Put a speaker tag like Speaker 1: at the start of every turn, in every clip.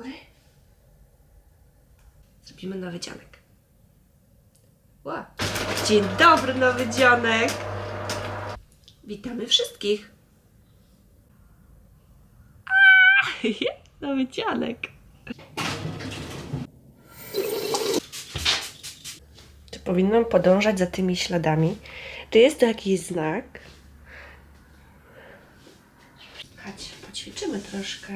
Speaker 1: góry. Zrobimy nowy dzionek. Ła. Dzień dobry, nowy dzionek. Witamy wszystkich. Nowy dzionek. Czy powinnam podążać za tymi śladami? Czy jest to jakiś znak? Chodź, poćwiczymy troszkę.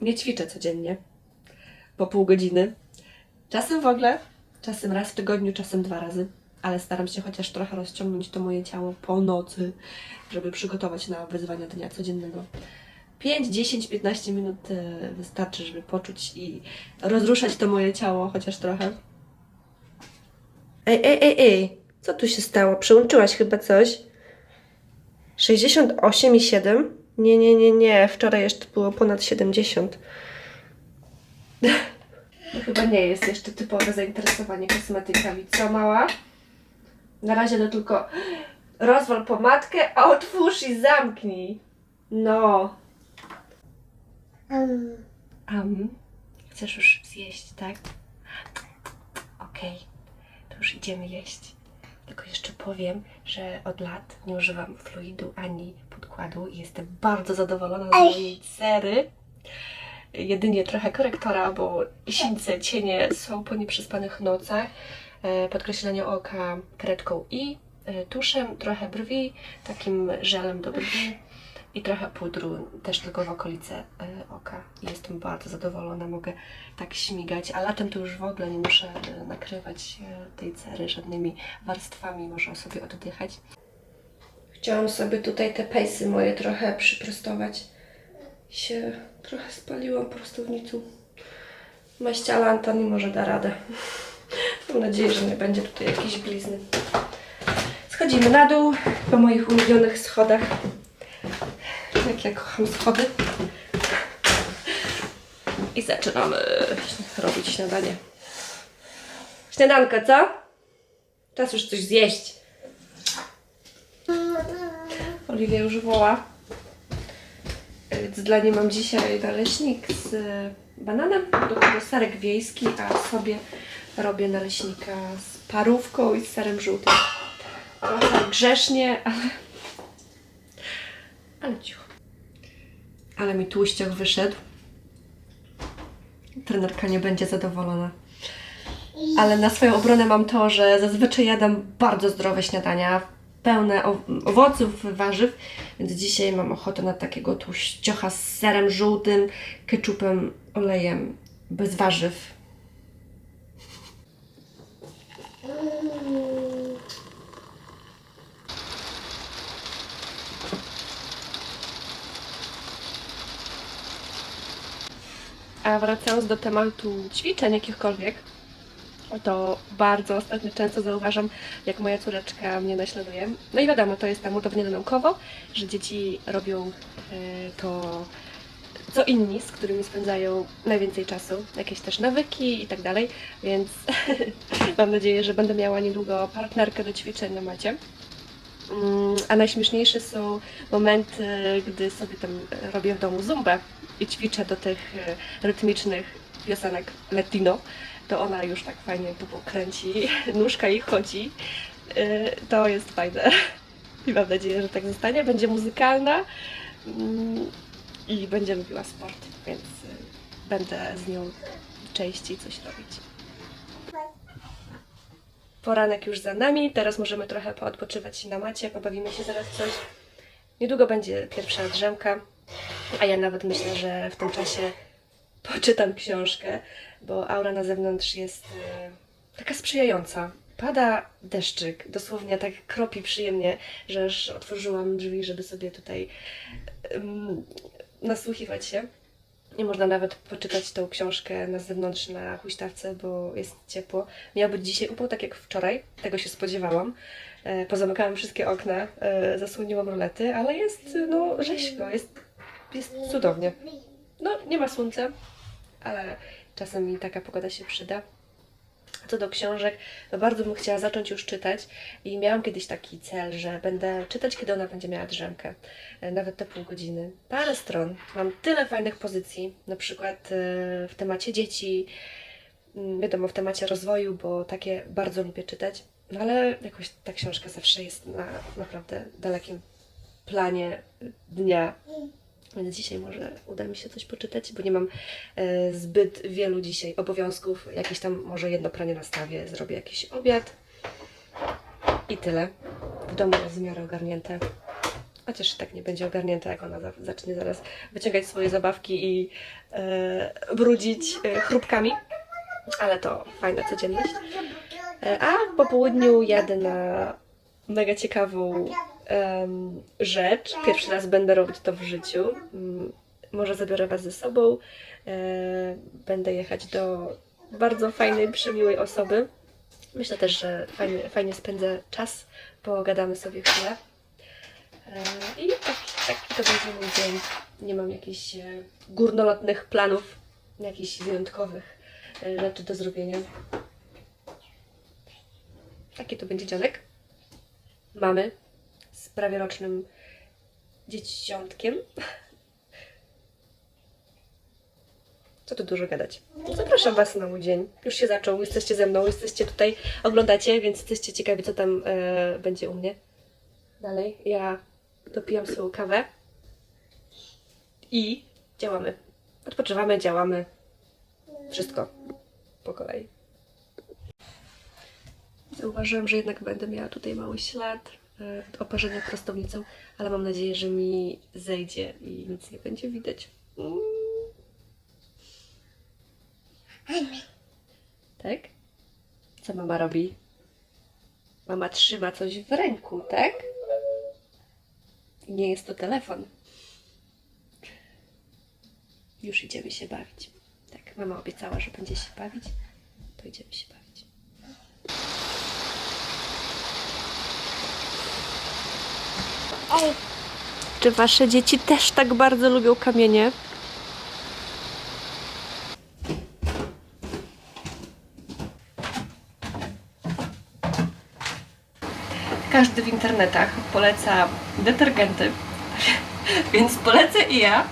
Speaker 1: Nie ćwiczę codziennie. Po pół godziny. Czasem w ogóle, czasem raz w tygodniu, czasem dwa razy. Ale staram się chociaż trochę rozciągnąć to moje ciało po nocy, żeby przygotować na wyzwania dnia codziennego. 5, 10, 15 minut e, wystarczy, żeby poczuć i rozruszać to moje ciało chociaż trochę. Ej, ej, ej, ej, co tu się stało? Przełączyłaś chyba coś? 68,7? Nie, nie, nie, nie. Wczoraj jeszcze było ponad 70. To chyba nie jest jeszcze typowe zainteresowanie kosmetykami. Co mała? Na razie to tylko rozwal pomadkę, a otwórz i zamknij. No. Um, chcesz już zjeść, tak? Okej, to już idziemy jeść. Tylko jeszcze powiem, że od lat nie używam fluidu ani podkładu i jestem bardzo zadowolona z mojej cery. Jedynie trochę korektora, bo sińce, cienie są po nieprzespanych nocach. E, Podkreślenie oka kredką i e, tuszem, trochę brwi, takim żelem do brwi i trochę pudru, też tylko w okolice e, oka. Jestem bardzo zadowolona, mogę tak śmigać, a latem to już w ogóle nie muszę nakrywać tej cery żadnymi warstwami, można sobie oddychać. Chciałam sobie tutaj te pejsy moje trochę przyprostować. Się trochę spaliłam prostownicą. Maściala Antoni może da radę. Mam nadzieję, że nie będzie tutaj jakiejś blizny. Schodzimy na dół po moich ulubionych schodach. Jak ja kocham schody. I zaczynamy robić śniadanie. Śniadanko, co? Czas już coś zjeść. Oliwia już woła. Więc dla niej mam dzisiaj naleśnik z bananem, do tego serek wiejski, a sobie robię naleśnika z parówką i z serem żółtym. Trochę grzesznie, ale... Ale cicho. Ale mi tłuściach wyszedł. Trenerka nie będzie zadowolona. Ale na swoją obronę mam to, że zazwyczaj jadam bardzo zdrowe śniadania, pełne owoców, warzyw, więc dzisiaj mam ochotę na takiego tłuściocha z serem żółtym, keczupem, olejem, bez warzyw. A wracając do tematu ćwiczeń jakichkolwiek, to bardzo ostatnio często zauważam, jak moja córeczka mnie naśladuje. No i wiadomo, to jest tam udowodnione naukowo, że dzieci robią e, to, co inni, z którymi spędzają najwięcej czasu, jakieś też nawyki i tak dalej, więc mam nadzieję, że będę miała niedługo partnerkę do ćwiczeń na macie. Mm, A najśmieszniejsze są momenty, gdy sobie tam robię w domu zumbę i ćwiczę do tych e, rytmicznych piosenek latino, to ona już tak fajnie dupą kręci, nóżka jej chodzi. E, To jest fajne. I mam nadzieję, że tak zostanie. Będzie muzykalna mm, i będzie lubiła sport, więc e, będę z nią częściej coś robić. Poranek już za nami, teraz możemy trochę poodpoczywać na macie, pobawimy się zaraz coś. Niedługo będzie pierwsza drzemka, a ja nawet myślę, że w tym czasie poczytam książkę, bo aura na zewnątrz jest e, taka sprzyjająca. Pada deszczyk, dosłownie tak kropi przyjemnie, że aż otworzyłam drzwi, żeby sobie tutaj em, nasłuchiwać się. Nie można nawet poczytać tą książkę na zewnątrz na huśtawce, bo jest ciepło. Miał być dzisiaj upał, tak jak wczoraj, tego się spodziewałam. E, pozamykałam wszystkie okna, e, zasłoniłam rolety, ale jest no rzeźko, jest, jest cudownie. No, nie ma słońca, ale czasem mi taka pogoda się przyda. Co do książek, to bardzo bym chciała zacząć już czytać i miałam kiedyś taki cel, że będę czytać, kiedy ona będzie miała drzemkę. E, Nawet te pół godziny. Parę stron. Mam tyle fajnych pozycji, na przykład e, w temacie dzieci, mm, wiadomo, w temacie rozwoju, bo takie bardzo lubię czytać. No ale jakoś ta książka zawsze jest na naprawdę dalekim planie dnia. Więc dzisiaj może uda mi się coś poczytać, bo nie mam e, zbyt wielu dzisiaj obowiązków. Jakieś tam może jedno pranie nastawię, zrobię jakiś obiad i tyle. W domu jest w miarę ogarnięte. Chociaż tak nie będzie ogarnięte, jak ona za- zacznie zaraz wyciągać swoje zabawki i e, brudzić e, chrupkami. Ale to fajna codzienność. E, A po południu jadę na mega ciekawą rzecz. Pierwszy raz będę robić to w życiu. Mm, Może zabiorę Was ze sobą. E, Będę jechać do bardzo fajnej, przemiłej osoby. Myślę też, że fajnie, fajnie spędzę czas, pogadamy sobie chwilę. E, I taki, taki to będzie mój dzień. Nie mam jakichś e, górnolotnych planów, jakichś wyjątkowych rzeczy do zrobienia. Taki to będzie dziadek. Mamy prawie rocznym dzieciątkiem. Co tu dużo gadać. Zapraszam Was na mój dzień. Już się zaczął, jesteście ze mną, jesteście tutaj, oglądacie, więc jesteście ciekawi, co tam e, będzie u mnie. Dalej, ja dopijam swoją kawę i działamy. Odpoczywamy, działamy. Wszystko po kolei. Zauważyłam, że jednak będę miała tutaj mały ślad oparzenia prostownicą, ale mam nadzieję, że mi zejdzie i nic nie będzie widać. Mm. Tak? Co mama robi? Mama trzyma coś w ręku, tak? Nie jest to telefon. Już idziemy się bawić. Tak, mama obiecała, że będzie się bawić. To idziemy się bawić. Czy wasze dzieci też tak bardzo lubią kamienie? Każdy w internetach poleca detergenty, więc polecę i ja.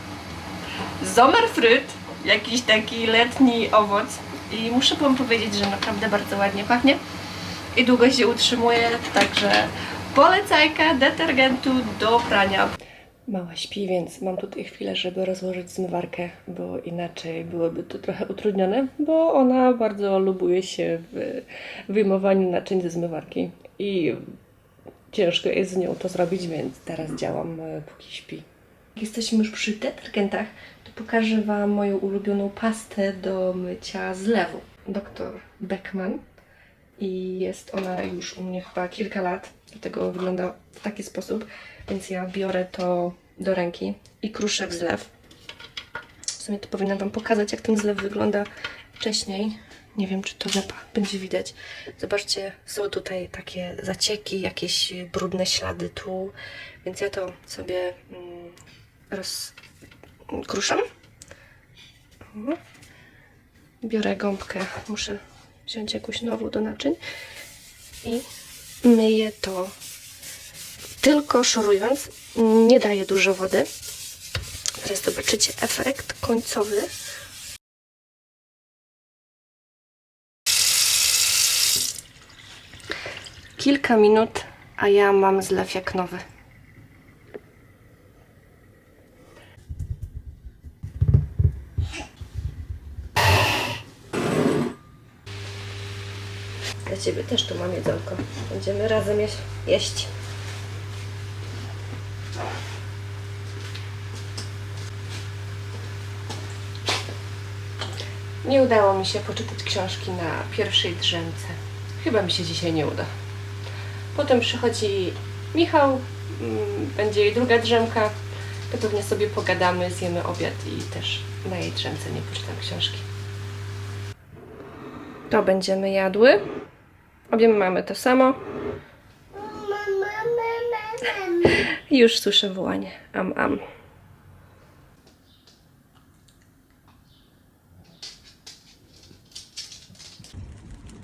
Speaker 1: Zomerfryt, jakiś taki letni owoc i muszę wam powiedzieć, że naprawdę bardzo ładnie pachnie i długo się utrzymuje, także polecajka detergentu do prania. Mała śpi, więc mam tutaj chwilę, żeby rozłożyć zmywarkę, bo inaczej byłoby to trochę utrudnione, bo ona bardzo lubuje się w wyjmowaniu naczyń ze zmywarki i ciężko jest z nią to zrobić, więc teraz działam e, póki śpi. Jak jesteśmy już przy detergentach, to pokażę Wam moją ulubioną pastę do mycia zlewu. Dr Beckman i jest ona już u mnie chyba kilka lat, dlatego wygląda w taki sposób, więc ja biorę to do ręki i kruszę w zlew. W sumie to powinnam Wam pokazać, jak ten zlew wygląda wcześniej. Nie wiem, czy to zapa będzie widać. Zobaczcie, są tutaj takie zacieki, jakieś brudne ślady tu, więc ja to sobie mm, rozkruszam. Biorę gąbkę, muszę wziąć jakąś nową do naczyń i myję to tylko szorując. Nie daję dużo wody. Teraz zobaczycie efekt końcowy. Kilka minut, a ja mam zlew jak nowy. Dla Ciebie też tu mam jedzonko. Będziemy razem jeść. jeść. Nie udało mi się poczytać książki na pierwszej drzemce. Chyba mi się dzisiaj nie uda. Potem przychodzi Michał, mm, będzie jej druga drzemka. To pewnie sobie pogadamy, zjemy obiad i też na jej drzemce nie poczytam książki. To będziemy jadły. Obie mamy to samo. Już słyszę wołanie. Am, am.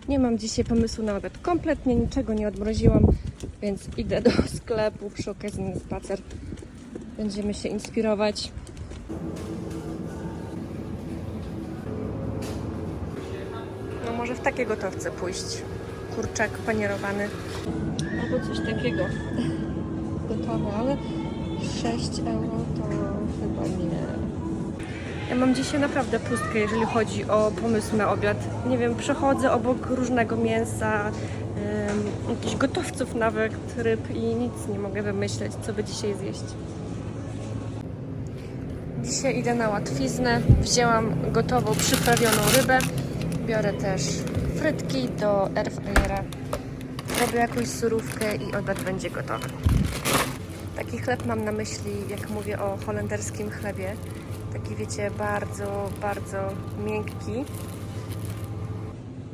Speaker 1: Nie mam dzisiaj pomysłu na obiad. Kompletnie niczego nie odmroziłam, więc idę do sklepu przy okazji na spacer. Będziemy się inspirować. No może w takie gotowce pójść. Kurczak panierowany. Albo coś takiego. Gotowe, ale 6 euro to chyba nie. Ja mam dzisiaj naprawdę pustkę, jeżeli chodzi o pomysł na obiad. Nie wiem, przechodzę obok różnego mięsa, ym, jakichś gotowców nawet, ryb i nic nie mogę wymyśleć, co by dzisiaj zjeść. Dzisiaj idę na łatwiznę. Wzięłam gotową, przyprawioną rybę. Biorę też frytki do airfryera. Robię jakąś surówkę i obiad będzie gotowy. Taki chleb mam na myśli, jak mówię o holenderskim chlebie. Taki wiecie, bardzo, bardzo miękki.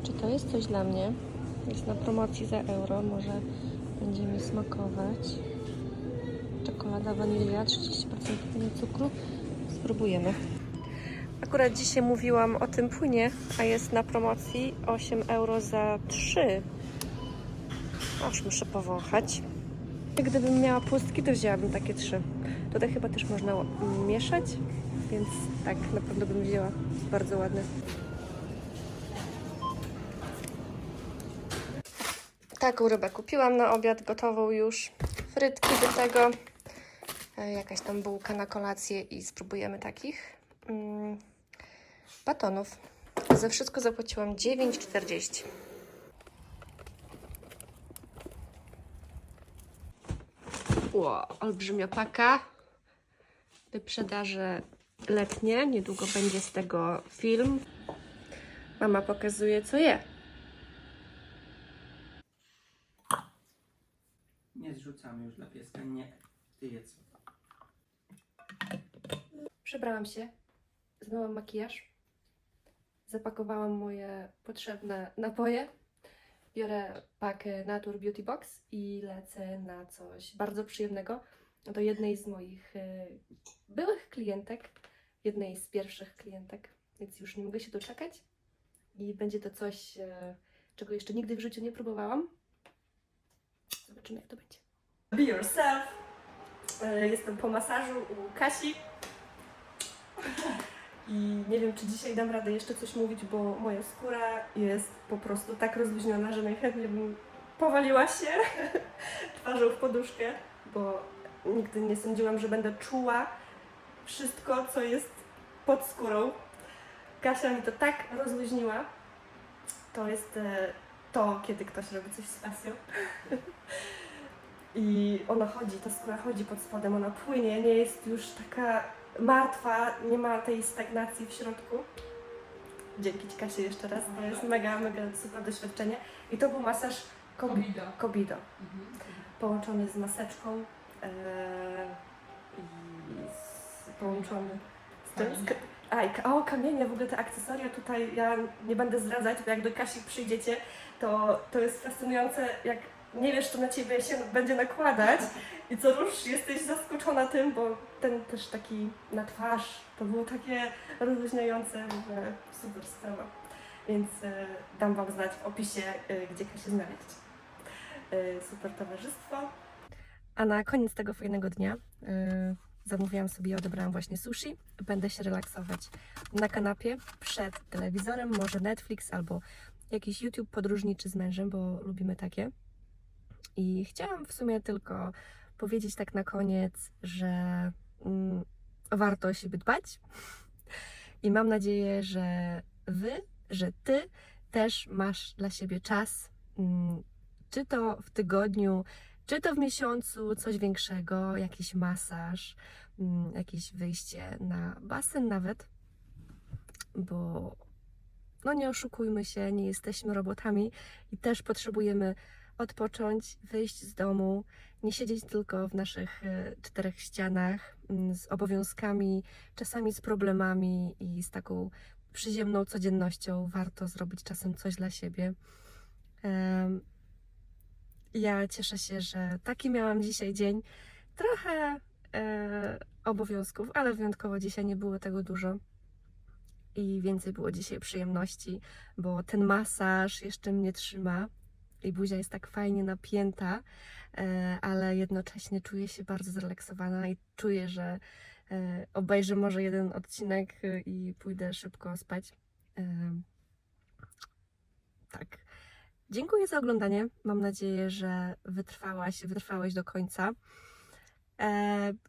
Speaker 1: Czy to jest coś dla mnie? Jest na promocji za euro, może będzie mi smakować. Czekolada, wanilia, 30% mniej cukru. Spróbujemy. Akurat dzisiaj mówiłam o tym płynie, a jest na promocji 8 euro za 3. Aż muszę powąchać. Gdybym miała pustki, to wzięłabym takie trzy. Tutaj chyba też można mieszać, więc tak na pewno bym wzięła. Bardzo ładny. Taką rybę kupiłam na obiad, gotową już. Frytki do tego. E, Jakaś tam bułka na kolację i spróbujemy takich. Mm, batonów. Za wszystko zapłaciłam 9,40. Ło, olbrzymia paka. Wyprzedaże letnie. Niedługo będzie z tego film. Mama pokazuje, co je.
Speaker 2: Nie zrzucamy już dla pieska, nie. Ty jedz.
Speaker 1: Przebrałam się, zmyłam makijaż, zapakowałam moje potrzebne napoje. Biorę pakę Natur Beauty Box i lecę na coś bardzo przyjemnego do jednej z moich e, byłych klientek, jednej z pierwszych klientek, więc już nie mogę się doczekać. I będzie to coś, e, czego jeszcze nigdy w życiu nie próbowałam. Zobaczymy, jak to będzie. Be yourself. E, Jestem po masażu u Kasi. I nie wiem, czy dzisiaj dam radę jeszcze coś mówić, bo moja skóra jest po prostu tak rozluźniona, że najchętniej bym powaliła się twarzą w poduszkę, bo nigdy nie sądziłam, że będę czuła wszystko, co jest pod skórą. Kasia mi to tak rozluźniła. To jest e, to, kiedy ktoś robi coś z pasją. I ona chodzi, ta skóra chodzi pod spodem, ona płynie, nie jest już taka martwa, nie ma tej stagnacji w środku. Dzięki Ci Kasie jeszcze raz, to jest mega, mega super doświadczenie. I to był masaż kobi-
Speaker 3: Kobido.
Speaker 1: kobido połączony z maseczką e, i z, połączony z tym. Z, a, o, kamienie, w ogóle te akcesoria tutaj, ja nie będę zdradzać, bo jak do Kasi przyjdziecie, to, to jest fascynujące, jak nie wiesz, co na Ciebie się będzie nakładać i co rusz jesteś zaskoczona tym, bo ten też taki na twarz, to było takie rozluźniające, ogóle super sprawa. Więc e, dam Wam znać w opisie, e, gdzie Kasię znaleźć. E, super towarzystwo. A na koniec tego fajnego dnia e, zamówiłam sobie i odebrałam właśnie sushi. Będę się relaksować na kanapie przed telewizorem, może Netflix albo jakiś YouTube podróżniczy z mężem, bo lubimy takie. I chciałam w sumie tylko powiedzieć tak na koniec, że mm, warto o siebie dbać. I mam nadzieję, że Wy, że Ty też masz dla siebie czas, mm, czy to w tygodniu, czy to w miesiącu, coś większego, jakiś masaż, mm, jakieś wyjście na basen nawet, bo no nie oszukujmy się, nie jesteśmy robotami i też potrzebujemy odpocząć, wyjść z domu, nie siedzieć tylko w naszych e, czterech ścianach mm, z obowiązkami, czasami z problemami i z taką przyziemną codziennością. Warto zrobić czasem coś dla siebie. Ja cieszę się, że taki miałam dzisiaj dzień. Trochę e, obowiązków, ale wyjątkowo dzisiaj nie było tego dużo. i więcej było dzisiaj przyjemności, bo ten masaż jeszcze mnie trzyma i buzia jest tak fajnie napięta, e, ale jednocześnie czuję się bardzo zrelaksowana i czuję, że e, obejrzę może jeden odcinek e, i pójdę szybko spać. Tak. Dziękuję za oglądanie. Mam nadzieję, że wytrwałaś, wytrwałeś do końca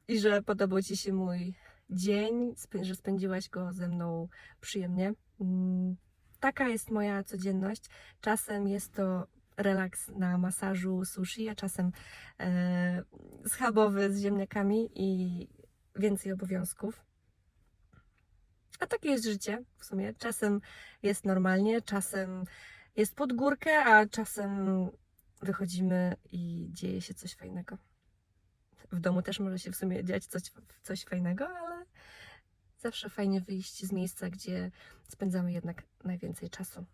Speaker 1: i że podobał Ci się mój dzień, że spędziłaś go ze mną przyjemnie. Mm, Taka jest moja codzienność. Czasem jest to relaks na masażu sushi, a czasem e, schabowy z ziemniakami i więcej obowiązków. A takie jest życie w sumie. Czasem jest normalnie, czasem jest pod górkę, a czasem wychodzimy i dzieje się coś fajnego. W domu też może się w sumie dziać coś, coś fajnego, ale zawsze fajnie wyjść z miejsca, gdzie spędzamy jednak najwięcej czasu.